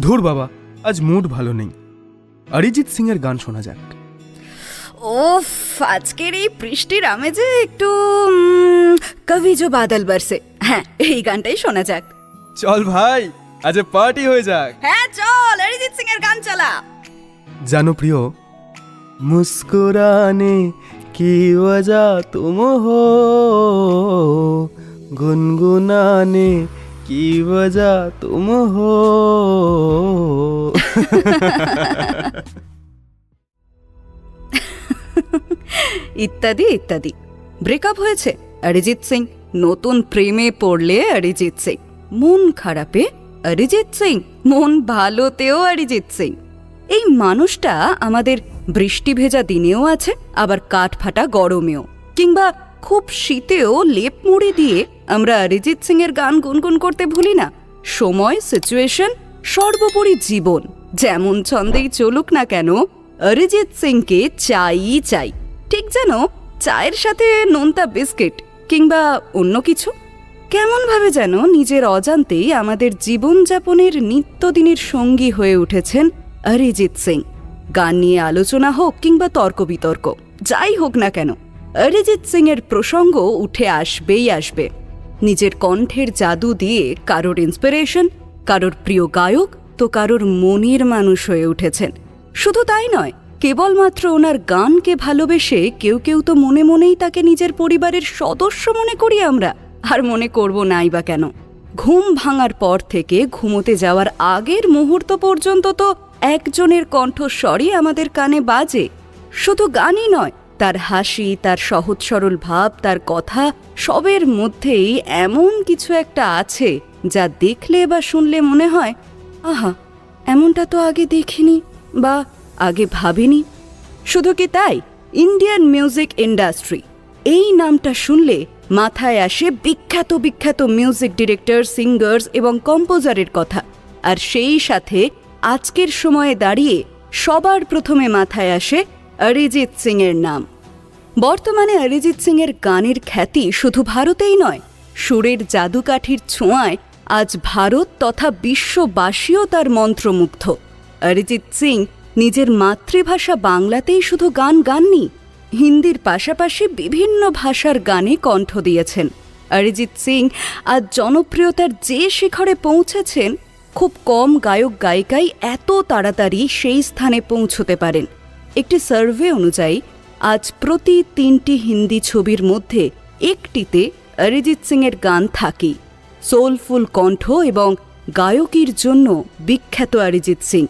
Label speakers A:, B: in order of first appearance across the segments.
A: ধুর বাবা আজ মুড ভালো নেই অরিজিৎ সিং এর গান শোনা যাক
B: ওফ আজকের এই বৃষ্টির আমেজে একটু উম, কবি জো বাদল বরসে হ্যাঁ এই গানটাই শোনা যাক
A: চল ভাই আজ পার্টি হয়ে যাক
B: হ্যাঁ চল অরিজিৎ সিং এর গান চালা
A: জানো প্রিয় মুস্কুরানে কি वजह तुम हो गुनगुनाने কি বাজা তুম হো?
B: ইত্যাদি ইত্যাদি। ব্রেকআপ হয়েছে। অরিজিৎ সিং, নতুন প্রেমে পড়লে অরিজিৎ সিং। মন খারাপে, অরিজিৎ সিং। মন ভালোতেও অরিজিৎ সিং। এই মানুষটা আমাদের বৃষ্টি ভেজা দিনেও আছে, আবার কাঠ ফাটা গরমেও। কিংবা খুব শীতেও লেপ মুড়ি দিয়ে আমরা অরিজিৎ সিং এর গান গুনগুন করতে ভুলি না। সময় সিচুয়েশন সর্বোপরি জীবন। যেমন ছন্দেই চলুক না কেন, অরিজিৎ সিংকে চাই চাই। ঠিক যেন চায়ের সাথে নোনতা বিস্কিট কিংবা অন্য কিছু। কেমনভাবে যেন নিজের অজান্তেই আমাদের জীবনযাপনের নিত্যদিনের সঙ্গী হয়ে উঠেছেন অরিজিৎ সিং। গান নিয়ে আলোচনা হোক কিংবা তর্ক বিতর্ক যাই হোক না কেন, অরিজিৎ সিং এর প্রসঙ্গ উঠে আসবেই আসবে। নিজের কণ্ঠের জাদু দিয়ে কারোর ইন্সপিরেশন কারোর প্রিয় গায়ক তো কারোর মনের মানুষ হয়ে উঠেছেন। শুধু তাই নয়, কেবলমাত্র ওনার গানকে ভালোবেসে কেউ কেউ তো মনে মনেই তাকে নিজের পরিবারের সদস্য মনে করি আমরা, আর মনে করব নাই বা কেন। ঘুম ভাঙার পর থেকে ঘুমোতে যাওয়ার আগের মুহূর্ত পর্যন্ত তো একজনের কণ্ঠস্বরই আমাদের কানে বাজে। শুধু গানই নয় তার হাসি, তার সহজ সরল ভাব, তার কথা সবের মধ্যেই এমন কিছু একটা আছে যা দেখলে বা শুনলে মনে হয়, আহা, এমনটা তো আগে দেখিনি বা আগে ভাবিনি। শুধু কি তাই? ইন্ডিয়ান মিউজিক ইন্ডাস্ট্রি এই নামটা শুনলে মাথায় আসে বিখ্যাত বিখ্যাত মিউজিক ডিরেক্টর, সিঙ্গার্স এবং কম্পোজারের কথা। আর সেই সাথে আজকের সময়ে দাঁড়িয়ে সবার প্রথমে মাথায় আসে অরিজিৎ সিং এর নাম। বর্তমানে অরিজিৎ সিং এর গানের খ্যাতি শুধু ভারতেই নয়, সুরের জাদুকাঠির ছোঁয়ায় আজ ভারত তথা বিশ্ববাসীও তার মন্ত্রমুগ্ধ। অরিজিৎ সিং নিজের মাতৃভাষা বাংলাতেই শুধু গান গাননি, হিন্দির পাশাপাশি বিভিন্ন ভাষার গানে কণ্ঠ দিয়েছেন। অরিজিৎ সিং আজ জনপ্রিয়তার যে শিখরে পৌঁছেছেন, খুব কম গায়ক গায়িকাই এত তাড়াতাড়ি সেই স্থানে পৌঁছতে পারেন। একটি সার্ভে অনুযায়ী আজ প্রতি তিনটি হিন্দি ছবির মধ্যে একটিতে অরিজিৎ সিংয়ের গান থাকি। সোলফুল কণ্ঠ এবং গায়কির জন্য বিখ্যাত অরিজিৎ সিং।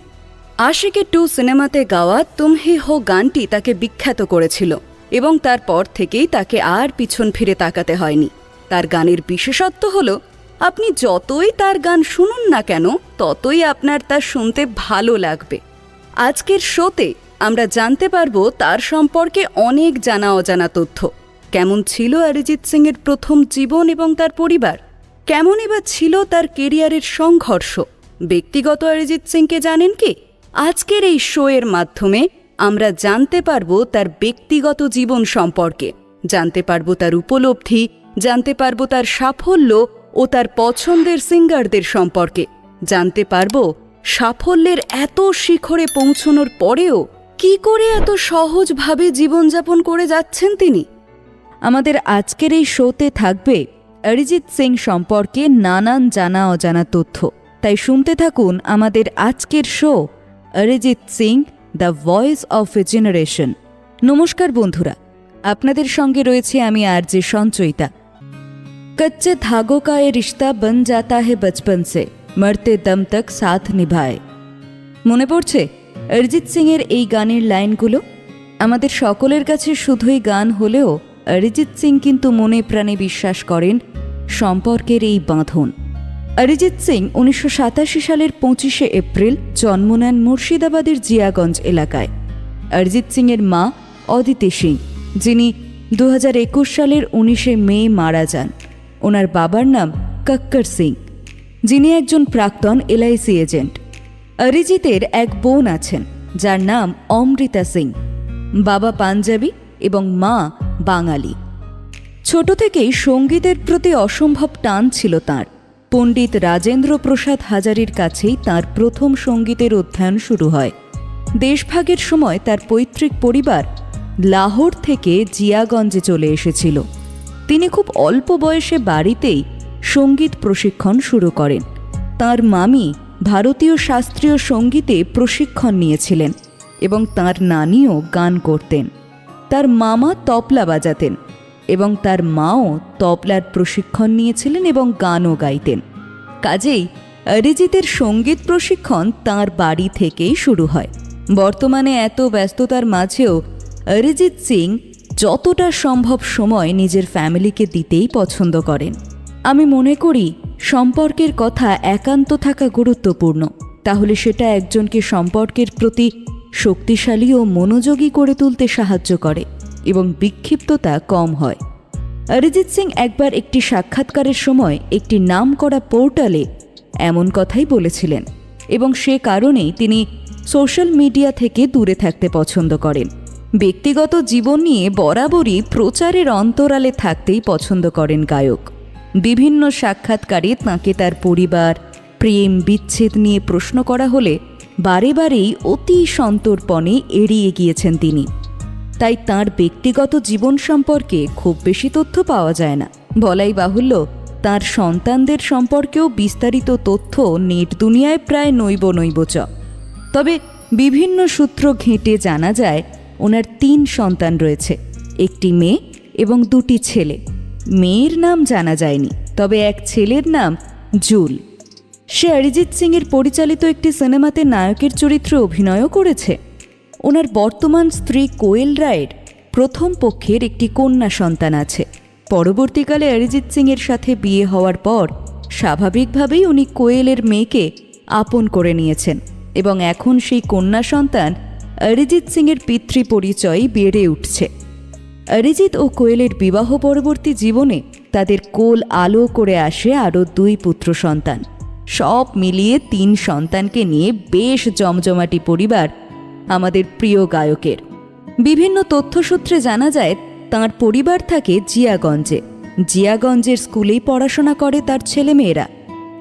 B: আশিকে টু সিনেমাতে গাওয়া তুম হি হো গানটি তাকে বিখ্যাত করেছিল এবং তারপর থেকেই তাকে আর পিছন ফিরে তাকাতে হয়নি। তার গানের বিশেষত্ব হল, আপনি যতই তার গান শুনুন না কেন, ততই আপনার তা শুনতে ভালো লাগবে। আজকের শোতে আমরা জানতে পারব তার সম্পর্কে অনেক জানা অজানা তথ্য। কেমন ছিল অরিজিৎ সিংয়ের প্রথম জীবন এবং তার পরিবার? কেমন এবার ছিল তার কেরিয়ারের সংঘর্ষ? ব্যক্তিগত অরিজিৎ সিংকে জানেন কি? আজকের এই শো এর মাধ্যমে আমরা জানতে পারব তার ব্যক্তিগত জীবন সম্পর্কে। জানতে পারব তার উপলব্ধি, জানতে পারব তার সাফল্য ও তার পছন্দের সিঙ্গারদের সম্পর্কে। জানতে পারব সাফল্যের এত শিখরে পৌঁছনোর পরেও কি করে এত সহজভাবে জীবনযাপন করে যাচ্ছেন তিনি আমাদের আজকের এই শোতে থাকবে অরিজিৎ সিং সম্পর্কে নানান জানা অজানা তথ্য তাই শুনতে থাকুন আমাদের আজকের show Arijit Singh the voice of a generation নমস্কার বন্ধুরা আপনাদের সঙ্গে রয়েছে আমি আর যে সঞ্চয়িতা कच्चे धागों का ये रिश्ता बन जाता है बचपन से मरते दम तक साथ निभाए মনে পড়ছে অরিজিৎ সিং এর এই গানের লাইনগুলো আমাদের সকলের কাছে শুধুই গান হলেও অরিজিৎ সিং কিন্তু মনে প্রাণে বিশ্বাস করেন সম্পর্কের এই বাঁধন। অরিজিৎ সিং উনিশশো সাতাশি সালের পঁচিশে এপ্রিল জন্ম নেন মুর্শিদাবাদের জিয়াগঞ্জ এলাকায়। অরিজিৎ সিং এর মা অদিতি সিং, যিনি দু হাজার একুশ সালের উনিশে মে মারা যান। ওনার বাবার নাম কক্কর সিং, যিনি একজন প্রাক্তন এলআইসি এজেন্ট। অরিজিতের এক বোন আছেন, যার নাম অমৃতা সিং। বাবা পাঞ্জাবি এবং মা বাঙালি। ছোট থেকেই সঙ্গীতের প্রতি অসম্ভব টান ছিল তার। পণ্ডিত রাজেন্দ্র প্রসাদ হাজারির কাছেই তার প্রথম সঙ্গীতের অধ্যয়ন শুরু হয়। দেশভাগের সময় তার পৈতৃক পরিবার লাহোর থেকে জিয়াগঞ্জে চলে এসেছিল। তিনি খুব অল্প বয়সে বাড়িতেই সংগীত প্রশিক্ষণ শুরু করেন। তার মামি ভারতীয় শাস্ত্রীয় সঙ্গীতে প্রশিক্ষণ নিয়েছিলেন এবং তার নানিও গান করতেন। তার মামা তবলা বাজাতেন এবং তার মাও তবলার প্রশিক্ষণ নিয়েছিলেন এবং গানও গাইতেন। কাজেই অরিজিতের সংগীত প্রশিক্ষণ তার বাড়ি থেকেই শুরু হয়। বর্তমানে এত ব্যস্ততার মাঝেও অরিজিৎ সিং যতটা সম্ভব সময় নিজের ফ্যামিলিকে দিতেই পছন্দ করেন। আমি মনে করি সম্পর্কের কথা একান্ত থাকা গুরুত্বপূর্ণ। তাহলে সেটা একজনকে সম্পর্কের প্রতি শক্তিশালী ও মনোযোগী করে তুলতে সাহায্য করে এবং বিক্ষিপ্ততা কম হয়। অরিজিৎ সিং একবার একটি সাক্ষাৎকারের সময় একটি নামকরা পোর্টালে এমন কথাই বলেছিলেন এবং সে কারণেই তিনি সোশ্যাল মিডিয়া থেকে দূরে থাকতে পছন্দ করেন। ব্যক্তিগত জীবন নিয়ে বরাবরই প্রচারের অন্তরালে থাকতেই পছন্দ করেন গায়ক। বিভিন্ন সাক্ষাৎকারে তাঁকে তার পরিবার, প্রেম বিচ্ছেদ নিয়ে প্রশ্ন করা হলে বারে বারেই অতি সন্তর্পণে এড়িয়ে গিয়েছেন তিনি। তাই তার ব্যক্তিগত জীবন সম্পর্কে খুব বেশি তথ্য পাওয়া যায় না। বলাই বাহুল্য, তার সন্তানদের সম্পর্কেও বিস্তারিত তথ্য নেট দুনিয়ায় প্রায় নৈব নৈব চ। তবে বিভিন্ন সূত্র ঘেঁটে জানা যায়, ওনার তিন সন্তান রয়েছে, একটি মেয়ে এবং দুটি ছেলে। মেয়ের নাম জানা যায়নি, তবে এক ছেলের নাম জুল। সে অরিজিৎ সিংয়ের পরিচালিত একটি সিনেমাতে নায়কের চরিত্রে অভিনয়ও করেছে। ওনার বর্তমান স্ত্রী কোয়েল রায়ের প্রথম পক্ষের একটি কন্যা সন্তান আছে। পরবর্তীকালে অরিজিৎ সিংয়ের সাথে বিয়ে হওয়ার পর স্বাভাবিকভাবেই উনি কোয়েলের মেয়েকে আপন করে নিয়েছেন এবং এখন সেই কন্যা সন্তান অরিজিৎ সিংয়ের পিতৃ পরিচয় বেড়ে উঠছে। অরিজিৎ ও কোয়েলের বিবাহ পরবর্তী জীবনে তাদের কোল আলো করে আসে আরও দুই পুত্র সন্তান। সব মিলিয়ে তিন সন্তানকে নিয়ে বেশ জমজমাটি পরিবার আমাদের প্রিয় গায়কের। বিভিন্ন তথ্যসূত্রে জানা যায়, তার পরিবার থাকে জিয়াগঞ্জে। জিয়াগঞ্জের স্কুলেই পড়াশোনা করে তার ছেলেমেয়েরা।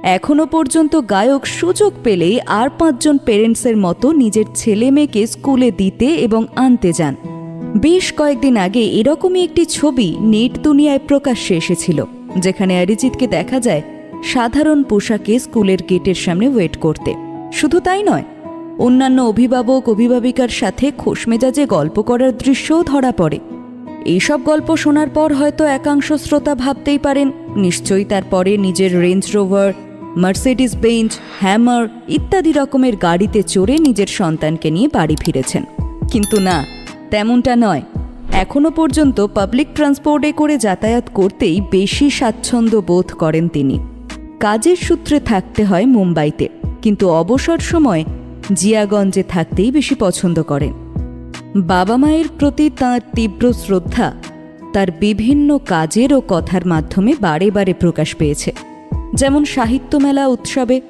B: এখনও পর্যন্ত গায়ক সুযোগ পেলেই আর পাঁচজন পেরেন্টসের মতো নিজের ছেলে মেয়েকে স্কুলে দিতে এবং আনতে যান। বেশ কয়েকদিন আগে এরকমই একটি ছবি নেট দুনিয়ায় প্রকাশ্যে এসেছিল, যেখানে অরিজিৎকে দেখা যায় সাধারণ পোশাকে স্কুলের গেটের সামনে ওয়েট করতে। শুধু তাই নয়, অন্যান্য অভিভাবক, অভিভাবিকার সাথে খোশমেজাজে গল্প করার দৃশ্যও ধরা পড়ে। এইসব গল্প শোনার পর হয়তো একাংশ শ্রোতা ভাবতেই পারেন, নিশ্চয়ই তারপরে নিজের Range Rover Mercedes Benz Hummer ইত্যাদি রকমের গাড়িতে চড়ে নিজের সন্তানকে নিয়ে বাড়ি ফিরেছেন। কিন্তু না তেমনটা নয়। এখনও পর্যন্ত পাবলিক ট্রান্সপোর্টে করে যাতায়াত করতেই বেশি স্বাচ্ছন্দ্য বোধ করেন তিনি। কাজের সূত্রে থাকতে হয় মুম্বাইতে, কিন্তু অবসর সময় জিয়াগঞ্জে থাকতেই বেশি পছন্দ করেন। বাবা মায়ের প্রতি তাঁর তীব্র শ্রদ্ধা তার বিভিন্ন কাজের ও কথার মাধ্যমে বারে বারে প্রকাশ পেয়েছে। যেমন সাহিত্য মেলা উৎসবে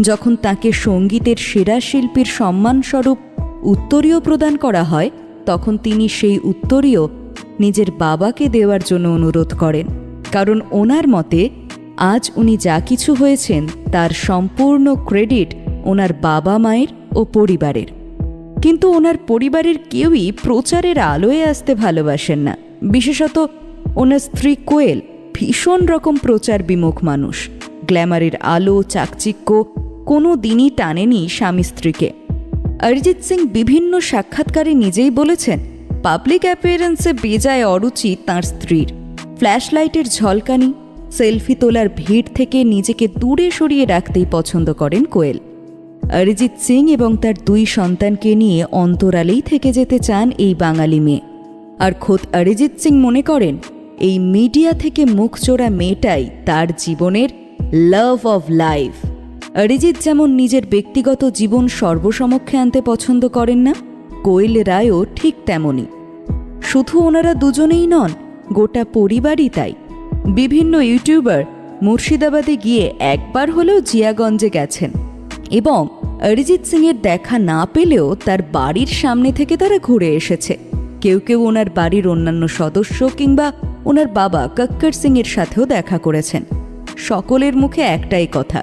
B: যখন তাকে সঙ্গীতের সেরা শিল্পীর সম্মানস্বরূপ উত্তরীয় প্রদান করা হয় তখন তিনি সেই উত্তরীয় নিজের বাবাকে দেওয়ার জন্য অনুরোধ করেন। কারণ ওনার মতে, আজ উনি যা কিছু হয়েছেন, তার সম্পূর্ণ ক্রেডিট ওনার বাবা মায়ের ও পরিবারের। কিন্তু ওনার পরিবারের কেউই প্রচারের আলোয় আসতে ভালোবাসেন না। বিশেষত ওনার স্ত্রী কোয়েল ভীষণ রকম প্রচার বিমুখ মানুষ। গ্ল্যামারের আলো, চাকচিক্য কোনো দিনই টানেনি স্বামী স্ত্রীকে। অরিজিৎ সিং বিভিন্ন সাক্ষাৎকারে নিজেই বলেছেন, পাবলিক অ্যাপিয়ারেন্সে বেজায় অরুচি তাঁর স্ত্রীর। ফ্ল্যাশলাইটের ঝলকানি, সেলফি তোলার ভিড় থেকে নিজেকে দূরে সরিয়ে রাখতেই পছন্দ করেন কোয়েল। অরিজিৎ সিং এবং তার দুই সন্তানকে নিয়ে অন্তরালেই থেকে যেতে চান এই বাঙালি মেয়ে। আর খোদ অরিজিৎ সিং মনে করেন, এই মিডিয়া থেকে মুখ চোরা মেয়েটাই তার জীবনের লাভ অফ লাইফ অরিজিৎ যেমন নিজের ব্যক্তিগত জীবন সর্বসমক্ষে আনতে পছন্দ করেন না, কোয়েল রায়ও ঠিক তেমনই। শুধু ওনারা দুজনেই নন, গোটা পরিবারই তাই। বিভিন্ন ইউটিউবার মুর্শিদাবাদে গিয়ে একবার হলেও জিয়াগঞ্জে গেছেন এবং অরিজিৎ সিংয়ের দেখা না পেলেও তার বাড়ির সামনে থেকে তারা ঘুরে এসেছে। কেউ কেউ ওনার বাড়ির অন্যান্য সদস্য কিংবা ওনার বাবা কক্কর সিংয়ের সাথেও দেখা করেছেন। সকলের মুখে একটাই কথা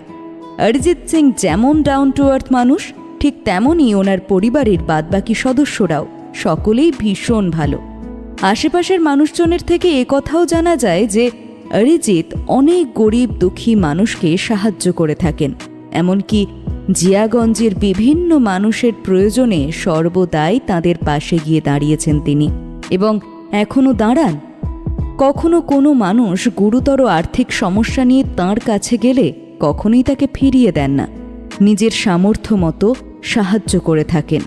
B: অরিজিৎ সিং যেমন ডাউন টু আর্থ মানুষ, ঠিক তেমনই ওনার পরিবারের বাদবাকি সদস্যরাও। সকলেই ভীষণ ভালো। আশেপাশের মানুষজনের থেকে এ কথাও জানা যায় যে, অরিজিৎ অনেক গরিব দুঃখী মানুষকে সাহায্য করে থাকেন। এমনকি জিয়াগঞ্জের বিভিন্ন মানুষের প্রয়োজনে সর্বদাই তাদের পাশে গিয়ে দাঁড়িয়েছেন তিনি এবং এখনও দাঁড়ান। কখনো কোনো মানুষ গুরুতর আর্থিক সমস্যা নিয়ে তাঁর কাছে গেলে কখনোই তাকে ফিরিয়ে দেন না। নিজের সামর্থ্য মতো সাহায্য করে থাকেন।